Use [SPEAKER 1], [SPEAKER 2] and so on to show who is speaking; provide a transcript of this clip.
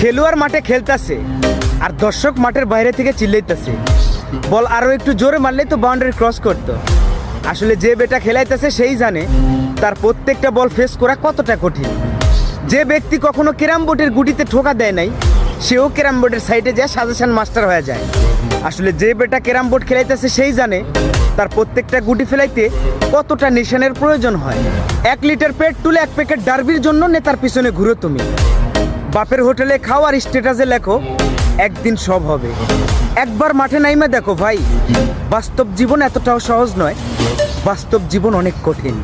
[SPEAKER 1] খেলোয়াড় মাঠে খেলতাছে আর দর্শক মাঠের বাইরে থেকে চিল্লাইতেছে। বল আরও একটু জোরে মারলেই তো বাউন্ডারি ক্রস করতো। আসলে যে বেটা খেলাইতেছে সেই জানে তার প্রত্যেকটা বল ফেস করা কতটা কঠিন। যে ব্যক্তি কখনো ক্যারাম বোর্ডের গুটিতে ঠোকা দেয় নাই, সেও ক্যারাম বোর্ডের সাইডে যায়, সাজেশন মাস্টার হয়ে যায়। আসলে যে বেটা ক্যারাম বোর্ড খেলাইতেছে সেই জানে তার প্রত্যেকটা গুটি ফেলাইতে কতটা নিশানের প্রয়োজন হয়। এক লিটার পেট তুলে এক প্যাকেট ডার্বির জন্য নেতার পিছনে ঘুরো তুমি। বাপের হোটেলে খাওয়ার স্ট্যাটাসে স্টেটাসে লেখো, একদিন সব হবে। একবার মাঠে নাইমে দেখো ভাই, বাস্তব জীবন এতটাও সহজ নয়, বাস্তব জীবন অনেক কঠিন।